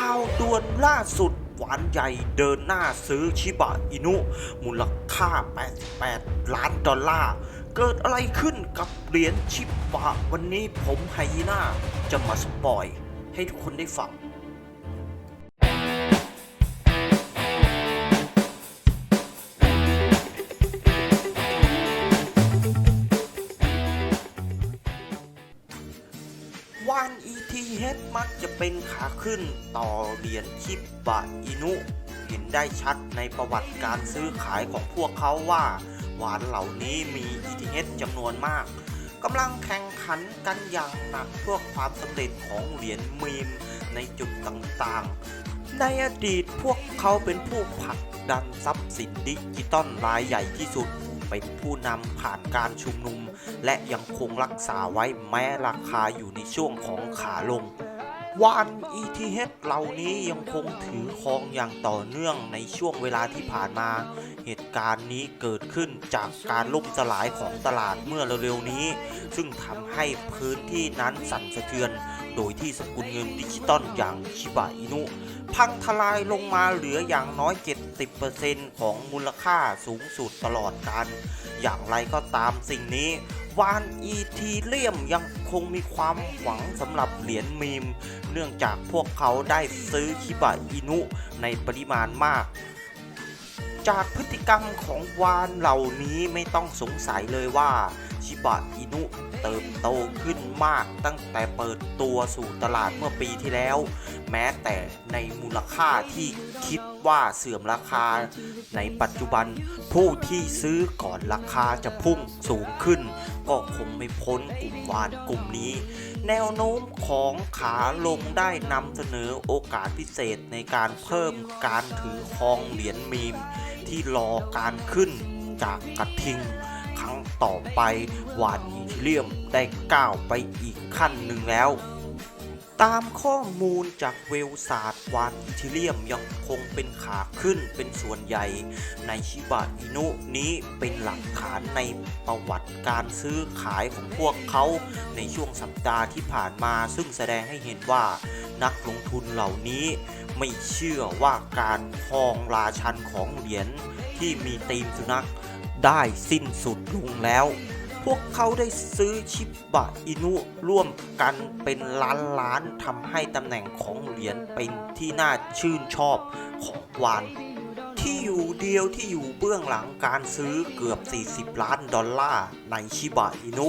ข่าวด่วนล่าสุดหวานใหญ่เดินหน้าซื้อชิบะอินุ มูลค่า 88 ล้านดอลลาร์ เกิดอะไรขึ้นกับเหรียญชิบะ วันนี้ผมไฮยีน่าจะมาสปอย ให้ทุกคนได้ฟัง ETH มักจะเป็นขาขึ้นต่อเหรียญชิบะอินุ เห็นได้ชัดในประวัติการซื้อขายของพวกเขาว่าวานเหล่านี้มี ETH จำนวนมากกำลังแข่งขันกันอย่างหนักเพื่อความสำเร็จของเหรียญมีมในจุดต่างๆ ในอดีตพวกเขาเป็นผู้ผลักดันทรัพย์สินดิจิตอลรายใหญ่ที่สุด เป็นผู้นำผ่านการชุมนุม และยังคงรักษาไว้แม้ราคาอยู่ในช่วงของขาลง วาน ETH เหล่านี้ยังคงถือครองอย่างต่อเนื่องในช่วงเวลาที่ผ่านมา เหตุการณ์นี้เกิดขึ้นจากการล่มสลายของตลาดเมื่อเร็วๆนี้ ซึ่งทำให้พื้นที่นั้นสั่นสะเทือน โดยที่สกุลเงินดิจิตอลอย่างชิบะอินุ พังทลายลงมาเหลืออย่างน้อย 70%ของมูลค่าสูงสุดตลอดการ อย่างไรก็ตามสิ่งนี้ วานอีทีเรียมยังคงมีความหวังสำหรับเหรียญมีม เนื่องจากพวกเขาได้ซื้อชิบะอินุในปริมาณมาก จากพฤติกรรมของวานเหล่านี้ไม่ต้องสงสัยเลยว่าชิบะอินุเติบโตขึ้นมากตั้งแต่เปิดตัวสู่ตลาดเมื่อปีที่แล้ว แม้แต่ในมูลค่าที่คิดว่าเสื่อมราคา ในปัจจุบันผู้ที่ซื้อก่อนราคาจะพุ่งสูงขึ้น ก็คงไม่พ้นกลุ่มวานกลุ่มนี้ แนวโน้มของขาลงได้นำเสนอโอกาสพิเศษในการเพิ่มการถือครองเหรียญมีม ที่รอการขึ้นจากกระทิงครั้งต่อไปวานอีเทียมได้ก้าวไปอีกขั้นหนึ่งแล้ว ตามข้อมูลจากเวลศาสตร์วานอีเทเรียมยังคงเป็นขาขึ้นเป็นส่วนใหญ่ ในชิบะอินุนี้เป็นหลักฐานในประวัติการซื้อขายของพวกเขาในช่วงสัปดาห์ที่ผ่านมาซึ่งแสดงให้เห็นว่านักลงทุนเหล่านี้ไม่เชื่อว่าการครองราชันของเหรียญที่มีธีมสุนัขได้สิ้นสุดลงแล้ว พวกเขาได้ซื้อชิบะอินุร่วมกันเป็นล้านล้านๆทำให้ตำแหน่งของเหรียญเป็นที่น่าชื่นชอบของวาน ที่อยู่เดียวที่อยู่เบื้องหลังการซื้อเกือบ 40 ล้านดอลลาร์ในชิบะอินุ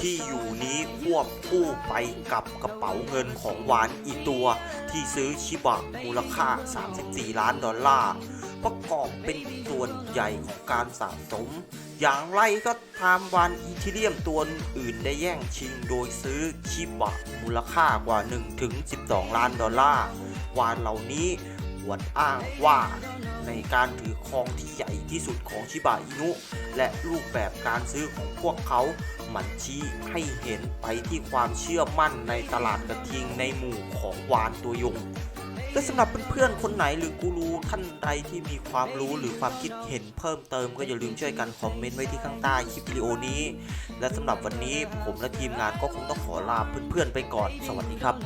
ที่อยู่นี้ควบคู่ไปกับกระเป๋าเงินของวานอีตัว ที่ซื้อชิบะมูลค่า 34 ล้านดอลลาร์ ประกอบเป็นส่วนใหญ่ของการสะสม อย่างไรก็ตามวานอีทีเรียมตัวอื่นได้แย่งชิงโดยซื้อชิบะมูลค่ากว่า 1-12 ล้านดอลลาร์วานเหล่านี้อวดอ้างว่าในการถือครองที่ใหญ่ที่สุดของชิบะอินุ และรูปแบบการซื้อของพวกเขามันชี้ให้เห็นไปที่ความเชื่อมั่นในตลาดกระทิงในหมู่ของวานตัวยง และสำหรับเพื่อนๆ คนไหนหรือกูรูท่านใดที่มีความรู้หรือความคิดเห็นเพิ่มเติมก็อย่าลืมช่วยกันคอมเมนต์ไว้ที่ข้างใต้คลิปวิดีโอนี้ และสำหรับวันนี้ผมและทีมงานก็คงต้องขอลาเพื่อนๆไปก่อน สวัสดีครับ